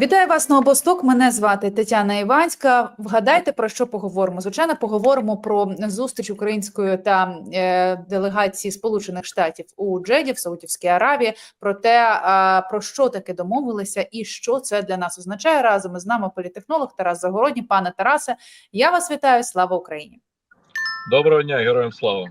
Вітаю вас на обосток. Мене звати Тетяна Іванська. Вгадайте про що поговоримо? Звичайно, поговоримо про зустріч української та е, делегації Сполучених Штатів у Джеді в Саудівській Аравії. Про те, е, про що таки домовилися, і що це для нас означає. Разом із нами політехнолог Тарас Загородній. Пане Тарасе, я вас вітаю. Слава Україні! Доброго дня, героям слава.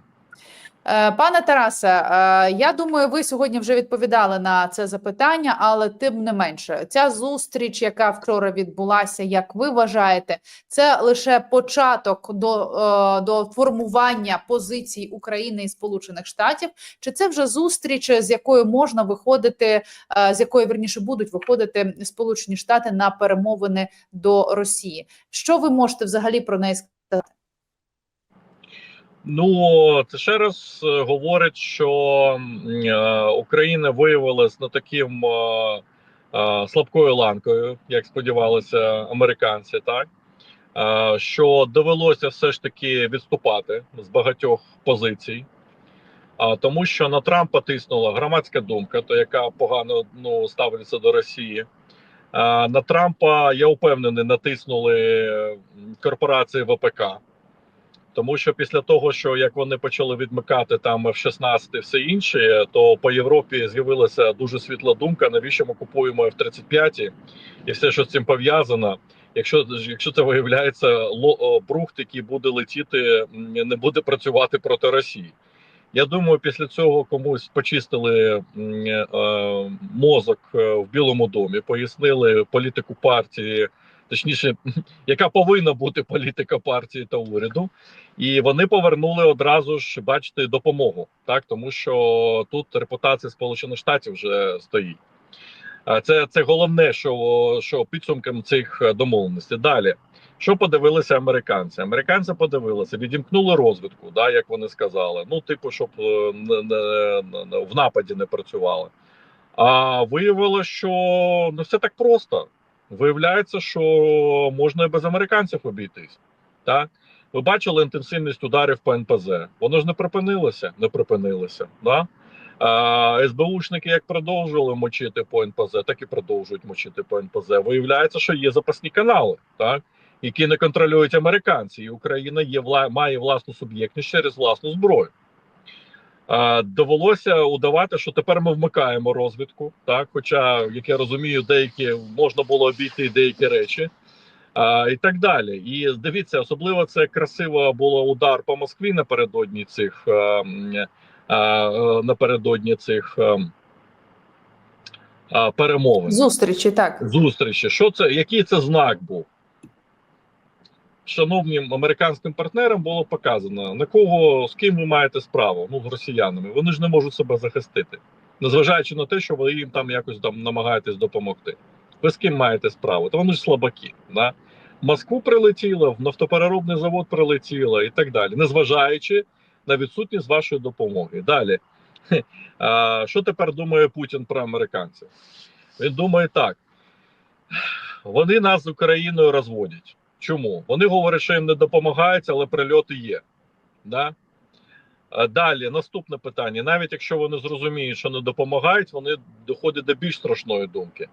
Е, Пане Тарасе, е, я думаю, ви сьогодні вже відповідали на це запитання, але тим не менше, ця зустріч, яка вчора відбулася, як ви вважаєте, це лише початок до, е, до формування позицій України і Сполучених Штатів, чи це вже зустріч, з якою можна виходити, з якої верніше будуть виходити Сполучені Штати на перемовини до Росії? Що ви можете взагалі про неї сказати? Ну це ще раз е, говорить, що е, Україна виявилась не таким е, слабкою ланкою, як сподівалися американці, так що довелося все ж таки відступати з багатьох позицій. А тому, що на Трампа тиснула громадська думка, то яка погано ну, ставиться до Росії. А, на Трампа я впевнений, натиснули корпорації ВПК. Тому що після того, що як вони почали відмикати там F-16 і все інше, то по Європі з'явилася дуже світла думка, навіщо ми купуємо F-35 і все, що з цим пов'язано. Якщо якщо це виявляється брухт, який буде летіти, не буде працювати проти Росії. Я думаю, після цього комусь почистили е, мозок в Білому домі, пояснили політику партії точніше, яка повинна бути політика партії та уряду, і вони повернули одразу ж, бачите, допомогу, так тому що тут репутація Сполучених Штатів вже стоїть. Це це головне, що що підсумком цих домовленостей. Далі, що подивилися американці? Американці подивилися, відімкнули розвідку, да, як вони сказали. Ну, типу, щоб не, не, не, в нападі не працювали. А виявилося, що не все так просто. Виявляється, що можна і без американців обійтись. Так? Ви бачили інтенсивність ударів по НПЗ. Воно ж не припинилося, не припинилося. Да? А, СБУшники як продовжували мочити по НПЗ, так і продовжують мочити по НПЗ. Виявляється, що є запасні канали, так? які не контролюють американці, і Україна є має власну суб'єктність через власну зброю. Довелося удавати, що тепер ми вмикаємо розвідку. Так, хоча, як я розумію, деякі можна було обійти деякі речі, а, і так далі. І дивіться, особливо це красиво було удар по Москві напередодні цих а, а, напередодні цих а, а, перемовин. Зустрічі так Зустрічі. Що це? Який це знак був? Шановним американським партнерам було показано на кого з ким ви маєте справу, ну з росіянами. Вони ж не можуть себе захистити, незважаючи на те, що ви їм там якось там намагаєтесь допомогти. Ви з ким маєте справу? То вони ж слабаки. Да? Москву прилетіло, в нафтопереробний завод прилетіло і так далі, незважаючи на відсутність вашої допомоги. Далі, а, що тепер думає Путін про американців? Він думає так: вони нас з Україною розводять. Чому? Вони говорять, що їм не допомагають, але прильоти є. Да? Далі, наступне питання: навіть якщо вони зрозуміють, що не допомагають, вони доходять до більш страшної думки,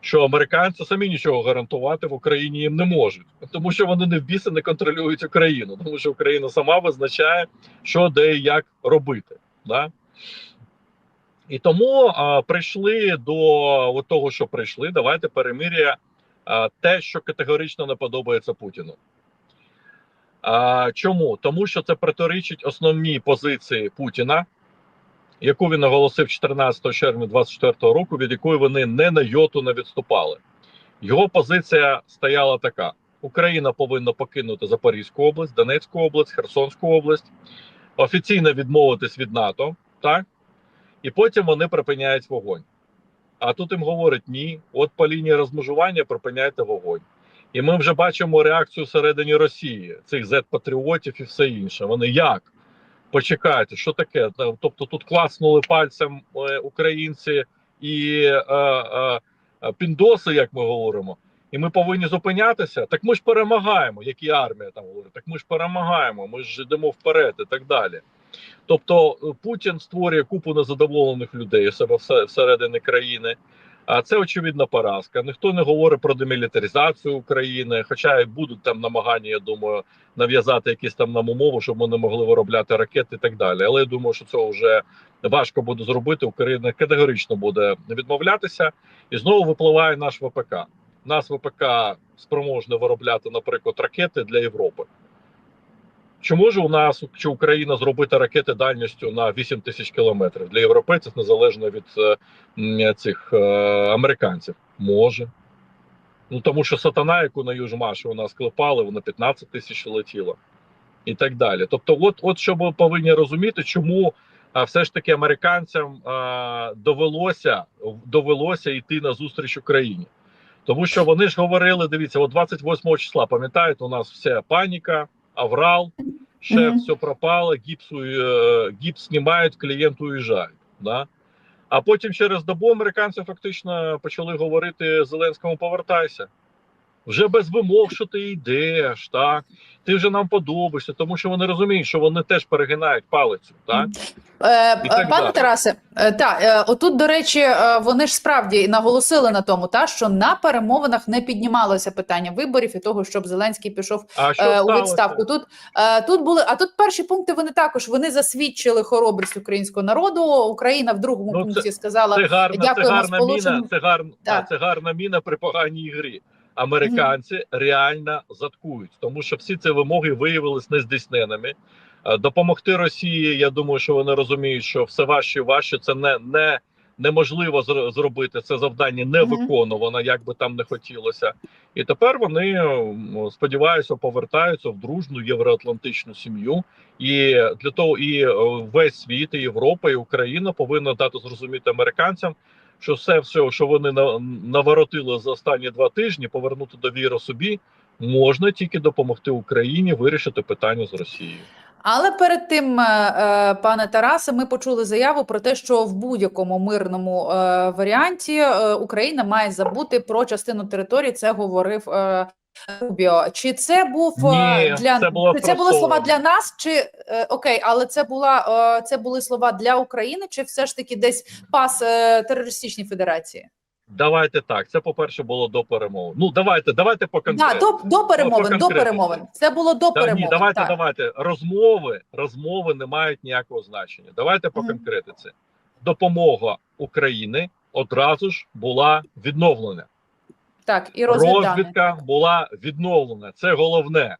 що американці самі нічого гарантувати в Україні їм не можуть, тому що вони не в біси не контролюють Україну, тому що Україна сама визначає, що де і як робити. Да? І тому а, прийшли до того, що прийшли. Давайте перемир'я те, що категорично не подобається Путіну. А, Чому? Тому що це протирічить основній позиції Путіна, яку він оголосив 14 червня 2024 року, від якої вони не на йоту не відступали. Його позиція стояла така: Україна повинна покинути Запорізьку область, Донецьку область, Херсонську область, офіційно відмовитись від НАТО, так? І потім вони припиняють вогонь. А тут їм говорять ні, от по лінії розмежування припиняйте вогонь. І ми вже бачимо реакцію всередині Росії, цих Z-патріотів і все інше. Вони як? Почекайте, що таке? Тобто тут класнули пальцем е, українці і е, е, піндоси, як ми говоримо, і ми повинні зупинятися. Так ми ж перемагаємо, як і армія там говорить. Так ми ж перемагаємо, ми ж йдемо вперед і так далі. Тобто Путін створює купу незадоволених людей у себе всередині країни. А це очевидна поразка. Ніхто не говорить про демілітаризацію України, хоча і будуть там намагання, я думаю, нав'язати якісь там нам умови, щоб ми не могли виробляти ракети і так далі. Але я думаю, що цього вже важко буде зробити. Україна категорично буде відмовлятися, і знову випливає наш ВПК. Нас ВПК спроможне виробляти, наприклад, ракети для Європи. Чи може у нас чи Україна зробити ракети дальністю на 8 тисяч кілометрів для європейців незалежно від е, цих е, американців? Може. Ну тому що сатана, яку на Южмаші у нас клепали, вона 15 тисяч летіла і так далі. Тобто, от, от що ми повинні розуміти, чому а, все ж таки американцям а, довелося довелося йти на зустріч Україні. Тому що вони ж говорили: дивіться, от 28 числа, пам'ятаєте, у нас вся паніка, аврал, шеф, Мгм. все пропало, гіпс, е, гіпс знімають, клієнт уїжджає. Да? А потім через добу американці фактично почали говорити Зеленському: повертайся. Вже без вимог, що ти йдеш, так ти вже нам подобаєшся, тому що вони розуміють, що вони теж перегинають палицю. Так Е, так е, пане далі. Тарасе, е, та е, отут, до речі, вони ж справді наголосили на тому, та що на перемовинах не піднімалося питання виборів і того, щоб Зеленський пішов а що у відставку. Тут тут були, а тут перші пункти. Вони також вони засвідчили хоробрість українського народу. Україна в другому Ну, це- пункті сказала Це гарна, це гарна міна. Це гарна, Так. це гарна міна при поганій грі. Американці реально заткують, тому що всі ці вимоги виявилися нездійсненими. Е, Допомогти Росії. Я думаю, що вони розуміють, що все важче і важче. Це не, не неможливо зробити. Це завдання не виконувано, як би там не хотілося. І тепер вони сподіваюся повертаються в дружну євроатлантичну сім'ю. І для того і е, весь світ, і Європа, і Україна повинна дати зрозуміти американцям, що все, все, що вони на- наворотили за останні два тижні, повернути довіру собі, можна тільки допомогти Україні вирішити питання з Росією. Але перед тим, е, е, пане Тарасе, ми почули заяву про те, що в будь-якому мирному е, варіанті Україна має забути про частину території. Це говорив Рубіо. Чи це був е, Ні, для це було це були слова для нас? Чи е, окей, але це була е, це були слова для України, чи все ж таки десь пас е, терористичній федерації? Давайте так. Це по перше було до перемови. Ну давайте, давайте по Да, до, до перемовин, до перемовин. Це було до Та, перемовин. ні, давайте, так. давайте. Розмови, розмови не мають ніякого значення. Давайте по конкретиці. Допомога України одразу ж була відновлена. Так, і. Розвідка була відновлена. Це головне.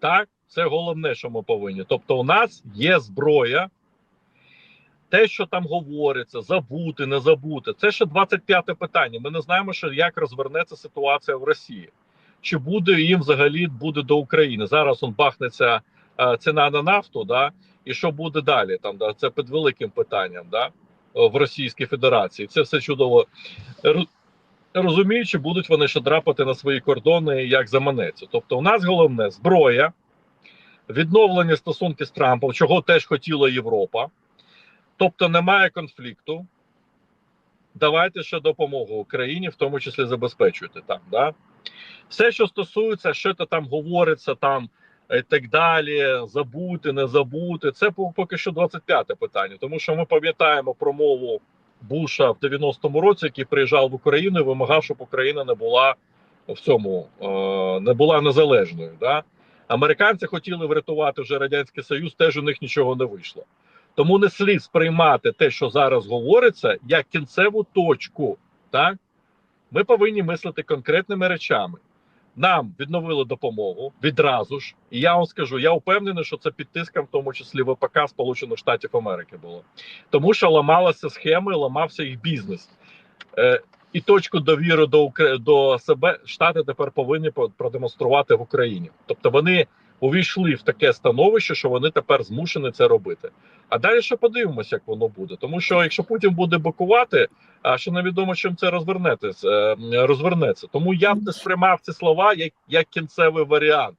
Так, це головне, що ми повинні. Тобто, у нас є зброя. Те, що там говориться, забути, не забути, це ще 25-те питання. Ми не знаємо, що як розвернеться ситуація в Росії. Чи буде їм взагалі буде до України? Зараз он бахнеться е, ціна на нафту, да, і що буде далі? Там да, це під великим питанням, да, е, в Російській Федерації. Це все чудово розуміючи, будуть вони ще драпати на свої кордони, як заманеться. Тобто, у нас головне зброя, відновлення стосунків з Трампом, чого теж хотіла Європа. Тобто немає конфлікту. Давайте ще допомогу Україні, в тому числі забезпечуйте там. Да? Все, що стосується, що то там говориться, там і так далі, забути, не забути, це поки що 25-те питання, тому що ми пам'ятаємо промову Буша в 90-му році, який приїжджав в Україну і вимагав, щоб Україна не була в цьому е, не була незалежною. Да? Американці хотіли врятувати вже радянський союз, теж у них нічого не вийшло. Тому не слід сприймати те, що зараз говориться, як кінцеву точку. Так ми повинні мислити конкретними речами. Нам відновили допомогу відразу ж, і я вам скажу, я впевнений, що це під тиском, в тому числі ВПК Сполучених Штатів Америки було, тому що ламалася схема, і ламався їх бізнес. Е, і точку довіри до до себе штати тепер повинні по- продемонструвати в Україні. Тобто вони увійшли в таке становище, що вони тепер змушені це робити. А далі ще подивимося, як воно буде. Тому що якщо Путін буде бикувати, а ще невідомо, чим це розвернеться. е, розвернеться. Тому я не сприймав ці слова як, як кінцевий варіант.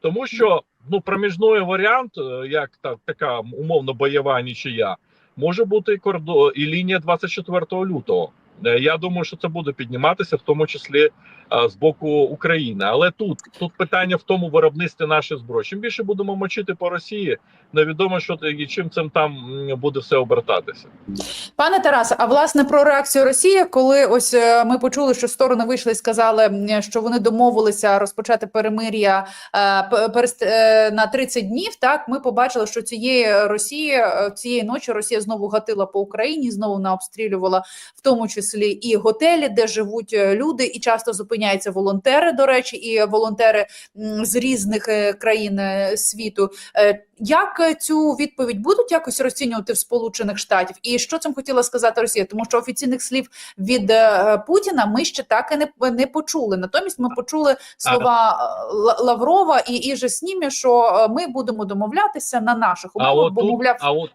Тому що ну проміжний варіант, е, як так така умовно бойова нічия, може бути і кордо і лінія 24 лютого. Е, Я думаю, що це буде підніматися, в тому числі з боку України. Але тут тут питання в тому виробництві нашої зброї. Чим більше будемо мочити по Росії, невідомо, що і чим цим там буде все обертатися. Пане Тарасе, а власне про реакцію Росії, коли ось е, ми почули, що сторони вийшли і сказали, що вони домовилися розпочати перемир'я е, на 30 днів. Так ми побачили, що цієї Росії цієї ночі Росія знову гатила по Україні, знову наобстрілювала в тому числі і готелі, де живуть е, люди, і часто зупиняються волонтери. До речі, і волонтери з різних е, країн е, світу. Як цю відповідь будуть якось розцінювати в Сполучених Штатів? І що цим хотіла сказати Росія? Тому що офіційних слів від Путіна ми ще так і не, не почули. Натомість ми почули слова Ла- Лаврова і Іже Снімі, що ми будемо домовлятися на наших умовах, бо мовляв. а от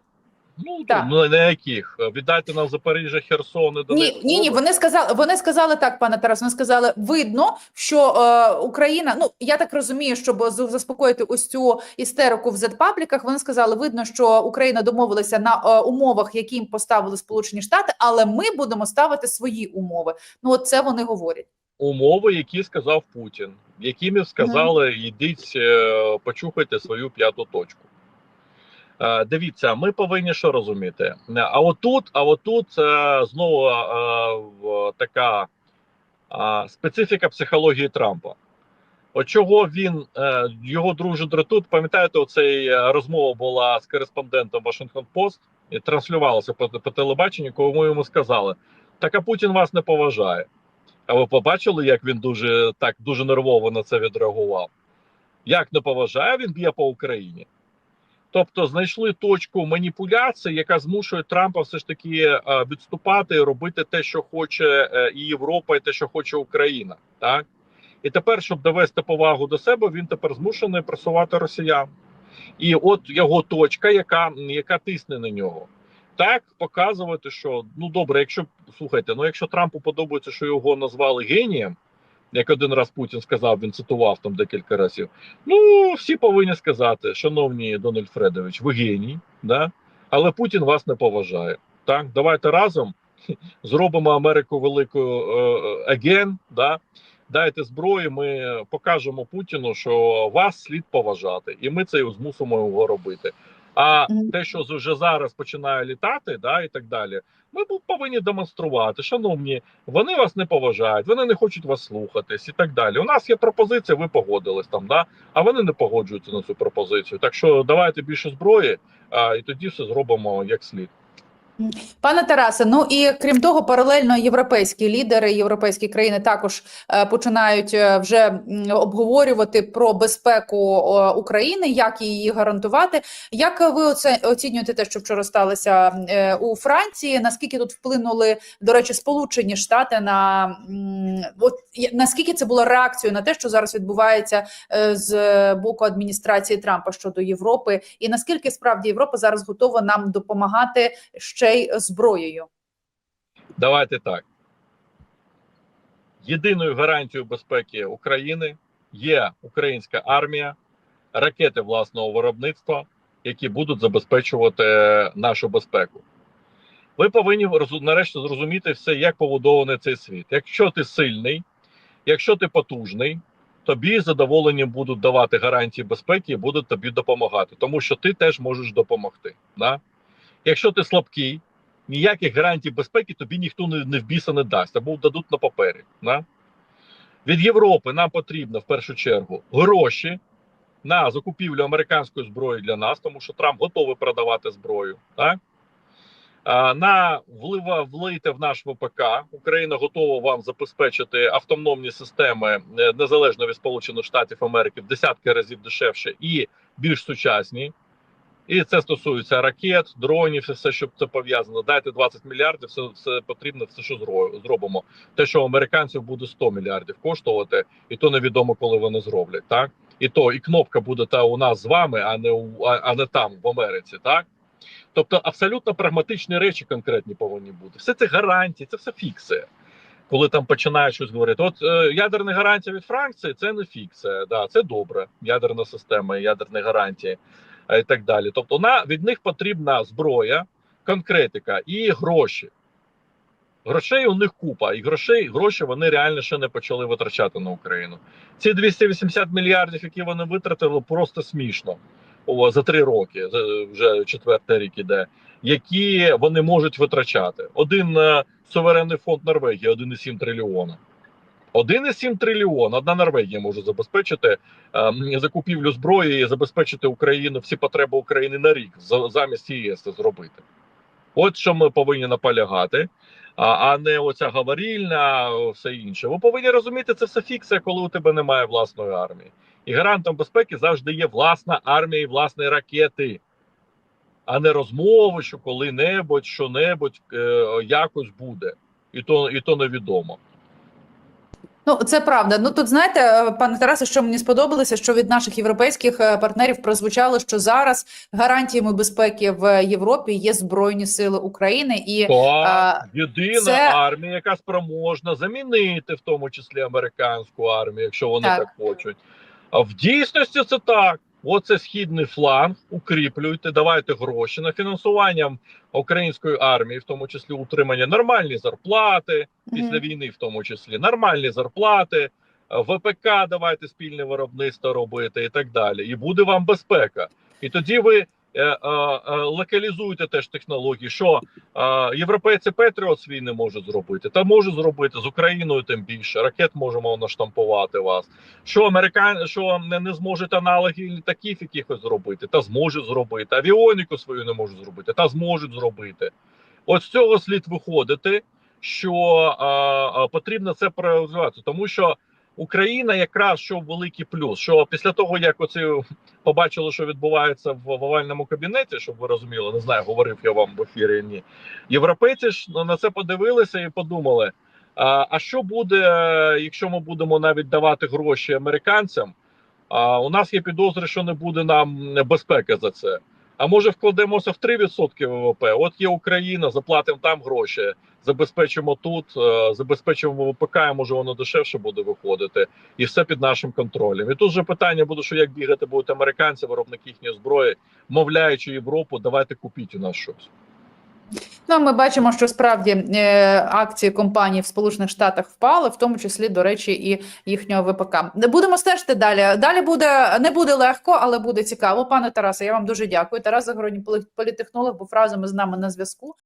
ну Так. ну, на яких віддайте нам Запоріжжя, Херсон і Донецьк. Ні, ні, ні, вони сказали, вони сказали так, пане Тарас. Вони сказали, видно, що е, Україна. Ну я так розумію, щоб заспокоїти ось цю істерику в зетпабліках. Вони сказали, видно, що Україна домовилася на е, умовах, які їм поставили Сполучені Штати, але ми будемо ставити свої умови. Ну, от це вони говорять. умови, які сказав Путін, якими сказали, йдіть, е, почухайте свою п'яту точку. Е, Дивіться, ми повинні що розуміти. Е, А отут, а отут е, знову така специфіка психології Трампа. От чого він його друже дратують, пам'ятаєте, оцей розмова була з кореспондентом Washington Post і транслювалася по, по телебаченню, коли ми йому сказали: так а Путін вас не поважає. А ви побачили, як він дуже так дуже нервово на це відреагував? Як не поважає, він б'є по Україні. Тобто знайшли точку маніпуляції, яка змушує Трампа все ж таки е, відступати і робити те, що хоче е, і Європа, і те, що хоче Україна. Так і тепер, щоб довести повагу до себе, він тепер змушений просувати росіян. І от його точка, яка, яка тисне на нього. Так показувати, що ну добре, якщо слухайте, ну якщо Трампу подобається, що його назвали генієм, як один раз Путін сказав, він цитував там декілька разів. Ну всі повинні сказати, шановні Дональд Фредович, ви геній, да? але Путін вас не поважає. Так, давайте разом зробимо Америку великою е, аген, да? Дайте зброю, ми покажемо Путіну, що вас слід поважати, і ми це змусимо його робити. А те, що вже зараз починає літати, да, і так далі, ми повинні демонструвати, шановні, вони вас не поважають, вони не хочуть вас слухатись і так далі. У нас є пропозиція, ви погодились там, да, а вони не погоджуються на цю пропозицію. Так що давайте більше зброї, а, і тоді все зробимо як слід. Пане Тарасе, ну і крім того, паралельно європейські лідери, європейські країни також е, починають е, вже обговорювати про безпеку України, як її гарантувати. Як ви оце оцінюєте те, що вчора сталося е, у Франції? Наскільки тут вплинули до речі, Сполучені Штати на от наскільки це було реакцією на те, що зараз відбувається з боку адміністрації Трампа щодо Європи, і наскільки справді Європа зараз готова нам допомагати ще й зброєю? Давайте так. Єдиною гарантією безпеки України є українська армія, ракети власного виробництва, які будуть забезпечувати нашу безпеку. Ви повинні нарешті зрозуміти все, як побудований цей світ. Якщо ти сильний, якщо ти потужний, тобі з будуть давати гарантії безпеки і будуть тобі допомагати, тому що ти теж можеш допомогти. Да? Якщо ти слабкий, ніяких гарантій безпеки тобі ніхто не, не в біса не дасть, або дадуть на папері. Да? Від Європи нам потрібно в першу чергу гроші на закупівлю американської зброї для нас, тому що Трамп готовий продавати зброю. Так? На влива влийте в наш ВПК. Україна готова вам забезпечити автономні системи е, незалежно від Сполучених Штатів Америки в десятки разів дешевше і більш сучасні. І це стосується ракет, дронів, все, що це пов'язано. Дайте 20 мільярдів, все, все потрібно, все, що зробимо. Те, що американців буде 100 мільярдів коштувати, і то невідомо, коли вони зроблять. Так і то і кнопка буде та у нас з вами, а не у а, а не там в Америці. Так тобто абсолютно прагматичні речі конкретні повинні бути. Все це гарантії, це все фікси. Коли там починають щось говорити, от е, ядерна гарантія від Франції це не фікція. Да, це добре. Ядерна система, ядерні гарантії і так далі. Тобто, на від них потрібна зброя, конкретика і гроші. Грошей у них купа, і грошей гроші вони реально ще не почали витрачати на Україну. Ці 280 мільярдів, які вони витратили, просто смішно О, за три роки. Вже четвертий рік іде, які вони можуть витрачати. Один е, суверенний фонд Норвегії 1,7 трильйона. 1,7 трильйона. Одна Норвегія може забезпечити е, закупівлю зброї і забезпечити Україну всі потреби України на рік за- замість ЄС зробити. От що ми повинні наполягати, а, а не оця говорільна, все інше. Ви повинні розуміти, це все фікція, коли у тебе немає власної армії. І гарантом безпеки завжди є власна армія і власні ракети, а не розмови, що коли-небудь, що-небудь е, якось буде. І то, і то невідомо. Ну, це правда. Ну тут знаєте, е, пане Тарасе, що мені сподобалося, що від наших європейських е, партнерів прозвучало, що зараз гарантіями безпеки в Європі є збройні сили України і а, єдина це- армія, яка спроможна замінити в тому числі американську армію, якщо вони Так. так, хочуть. А в дійсності це так. Оце східний фланг, укріплюйте, давайте гроші на фінансування української армії, в тому числі утримання нормальні зарплати після війни, в тому числі нормальні зарплати, е, ВПК давайте спільне виробництво робити і так далі. І буде вам безпека. І тоді ви е, е, е, локалізуєте теж технології, що європейці Петріот свій не можуть зробити, та можуть зробити з Україною, тим більше ракет можемо наштампувати вас. Що американ, що не, не зможуть аналоги літаків якихось зробити, та зможуть зробити. Авіоніку свою не можуть зробити, та зможуть зробити. От з цього слід виходити, що а, а, потрібно це проаналізувати, тому що Україна якраз що великий плюс, що після того як оці побачили, що відбувається в, овальному кабінеті, щоб ви розуміли, не знаю, говорив я вам в ефірі. Ні, європейці ж на це подивилися і подумали: а, а що буде, якщо ми будемо навіть давати гроші американцям? А у нас є підозри, що не буде нам безпеки за це. А може вкладемося в 3% ВВП? От є Україна, заплатимо там гроші, забезпечимо тут, е, забезпечимо ВПК, і може воно дешевше буде виходити, і все під нашим контролем. І тут же питання буде, що як бігати будуть американці, виробники їхньої зброї, мовляючи Європу, давайте купіть у нас щось. Ну, ми бачимо, що справді е, акції компаній в Сполучених Штатах впали, в тому числі, до речі, і їхнього ВПК. Будемо стежити далі. Далі буде не буде легко, але буде цікаво. Пане Тарасе, я вам дуже дякую. Тарас Загородній політехнолог був разом із нами на зв'язку.